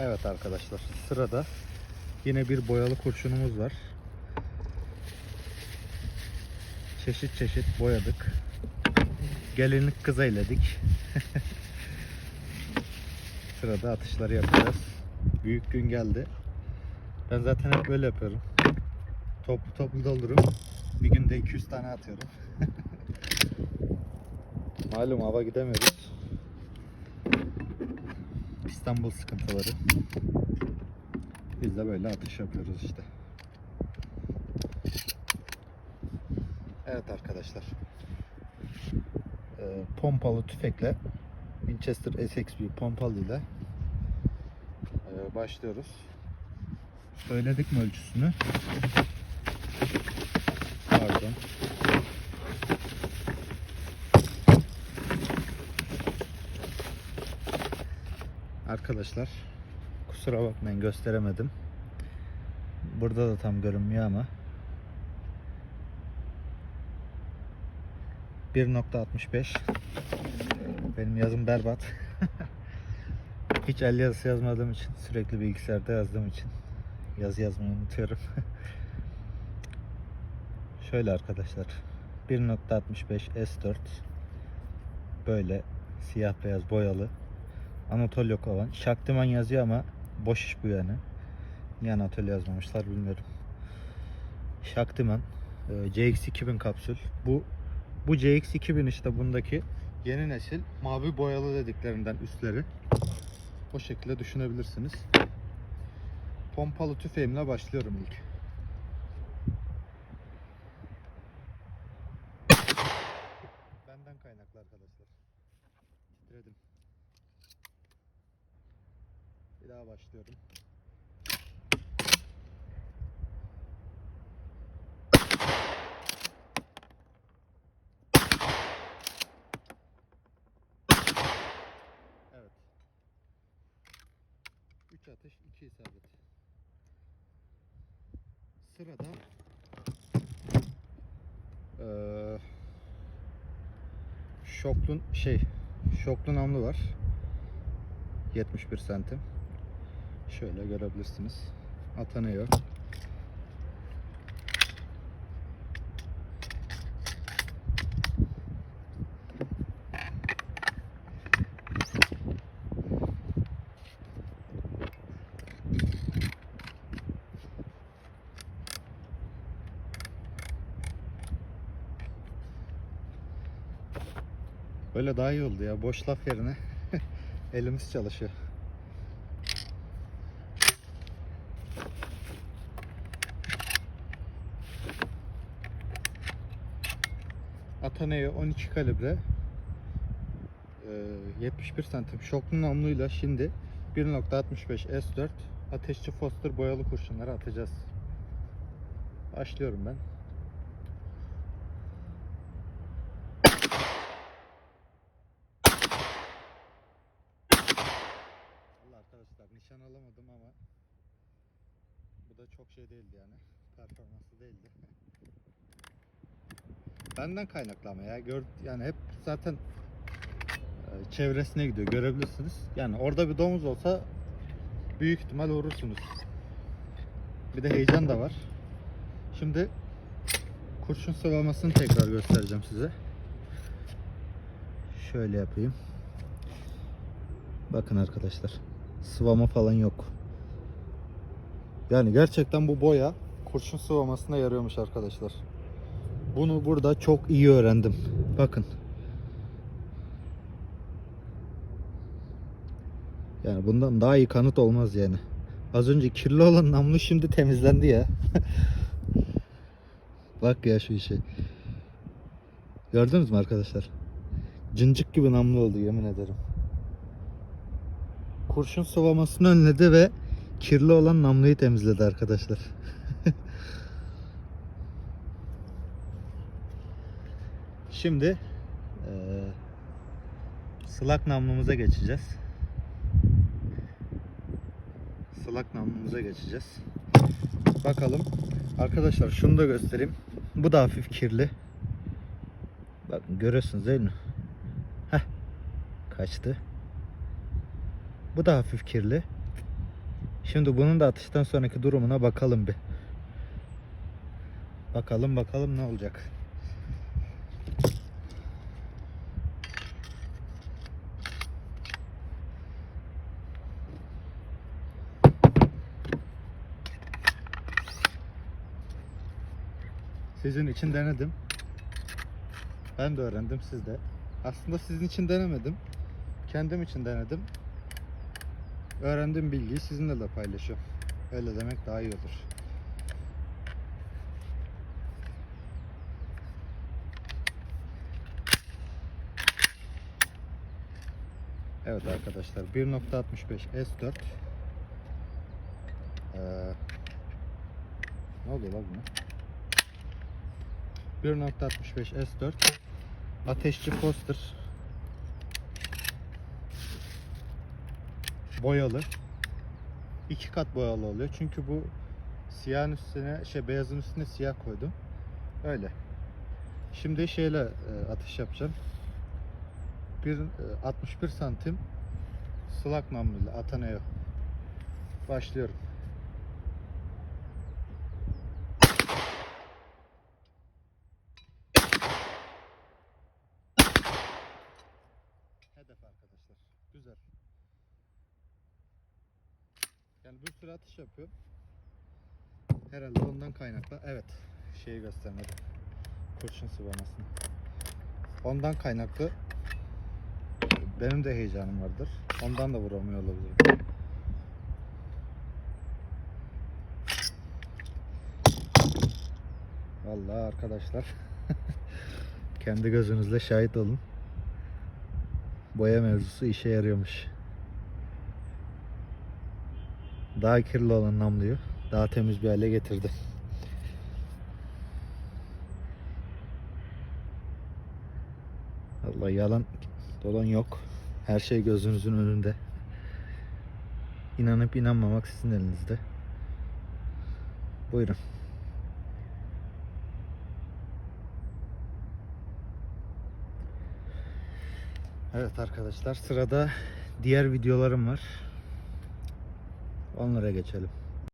Evet arkadaşlar sırada yine bir boyalı kurşunumuz var. Çeşit çeşit boyadık. Gelinlik kız eyledik. Sırada atışları yapacağız. Büyük gün geldi. Ben zaten hep böyle yapıyorum. Toplu toplu doldurup bir günde 200 tane atıyorum. Malum hava gidemiyoruz. İstanbul sıkıntıları. Biz de böyle atış yapıyoruz işte. Evet arkadaşlar. Ee, pompalı tüfekle Winchester SXB pompalı ile başlıyoruz. Söyledik mi ölçüsünü? Pardon. Arkadaşlar kusura bakmayın gösteremedim. Burada da tam görünmüyor ama 1.65 Benim yazım berbat. Hiç el yazısı yazmadığım için sürekli bilgisayarda yazdığım için yazı yazmayı unutuyorum. Şöyle arkadaşlar 1.65 S4 böyle siyah beyaz boyalı Anatolya Kovan. Şaktiman yazıyor ama boş iş bu yani. Niye Anatolya yazmamışlar bilmiyorum. Şaktiman e, CX2000 kapsül. Bu bu CX2000 işte bundaki yeni nesil mavi boyalı dediklerinden üstleri. O şekilde düşünebilirsiniz. Pompalı tüfeğimle başlıyorum ilk. Benden kaynaklı arkadaşlar. Titredim. Bir daha başlıyorum. Evet. 3 atış, 2 isabet. Sırada eee şoklun şey şoklu namlu var. 71 santim. Şöyle görebilirsiniz. Atanıyor. Böyle daha iyi oldu ya. Boş laf yerine elimiz çalışıyor. Ataneo 12 kalibre e, 71 santim şoklu namluyla şimdi 1.65 S4 ateşçi Foster boyalı kurşunları atacağız. Başlıyorum ben. Vallahi arkadaşlar nişan alamadım ama bu da çok şey değildi yani. Performanslı değildi. Benden kaynaklı ama ya. Gör, yani hep zaten e, çevresine gidiyor. Görebilirsiniz. Yani orada bir domuz olsa büyük ihtimal vurursunuz. Bir de heyecan da var. Şimdi kurşun sıvamasını tekrar göstereceğim size. Şöyle yapayım. Bakın arkadaşlar. Sıvama falan yok. Yani gerçekten bu boya kurşun sıvamasına yarıyormuş arkadaşlar. Bunu burada çok iyi öğrendim. Bakın. Yani bundan daha iyi kanıt olmaz yani. Az önce kirli olan namlu şimdi temizlendi ya. Bak ya şu işe. Gördünüz mü arkadaşlar? Cincik gibi namlu oldu yemin ederim. Kurşun sıvamasını önledi ve kirli olan namluyu temizledi arkadaşlar. Şimdi eee sılak namlumuza geçeceğiz. Sılak namlumuza geçeceğiz. Bakalım. Arkadaşlar şunu da göstereyim. Bu da hafif kirli. Bakın görüyorsunuz değil mi? Heh. Kaçtı. Bu da hafif kirli. Şimdi bunun da atıştan sonraki durumuna bakalım bir. Bakalım bakalım ne olacak. Sizin için denedim. Ben de öğrendim siz de. Aslında sizin için denemedim. Kendim için denedim. Öğrendiğim bilgiyi sizinle de paylaşıyorum. Öyle demek daha iyi olur. Evet arkadaşlar 1.65 S4 ee, ne oluyor lan buna? 1.65 S4 ateşçi poster. Boyalı. İki kat boyalı oluyor. Çünkü bu siyahın üstüne şey beyazın üstüne siyah koydum. Öyle. Şimdi şeyle e, atış yapacağım. Bir e, 61 santim sulak namluyla Ataneo başlıyorum yani bir sürü atış yapıyor. Herhalde ondan kaynaklı. Evet. Şeyi göstermedim. Kurşun sıvamasını. Ondan kaynaklı. Benim de heyecanım vardır. Ondan da vuramıyor olabilirim. Vallahi arkadaşlar. Kendi gözünüzle şahit olun. Boya mevzusu işe yarıyormuş. Daha kirli olan namluyu daha temiz bir hale getirdi. Allah yalan dolan yok. Her şey gözünüzün önünde. İnanıp inanmamak sizin elinizde. Buyurun. Evet arkadaşlar sırada diğer videolarım var. Onlara geçelim.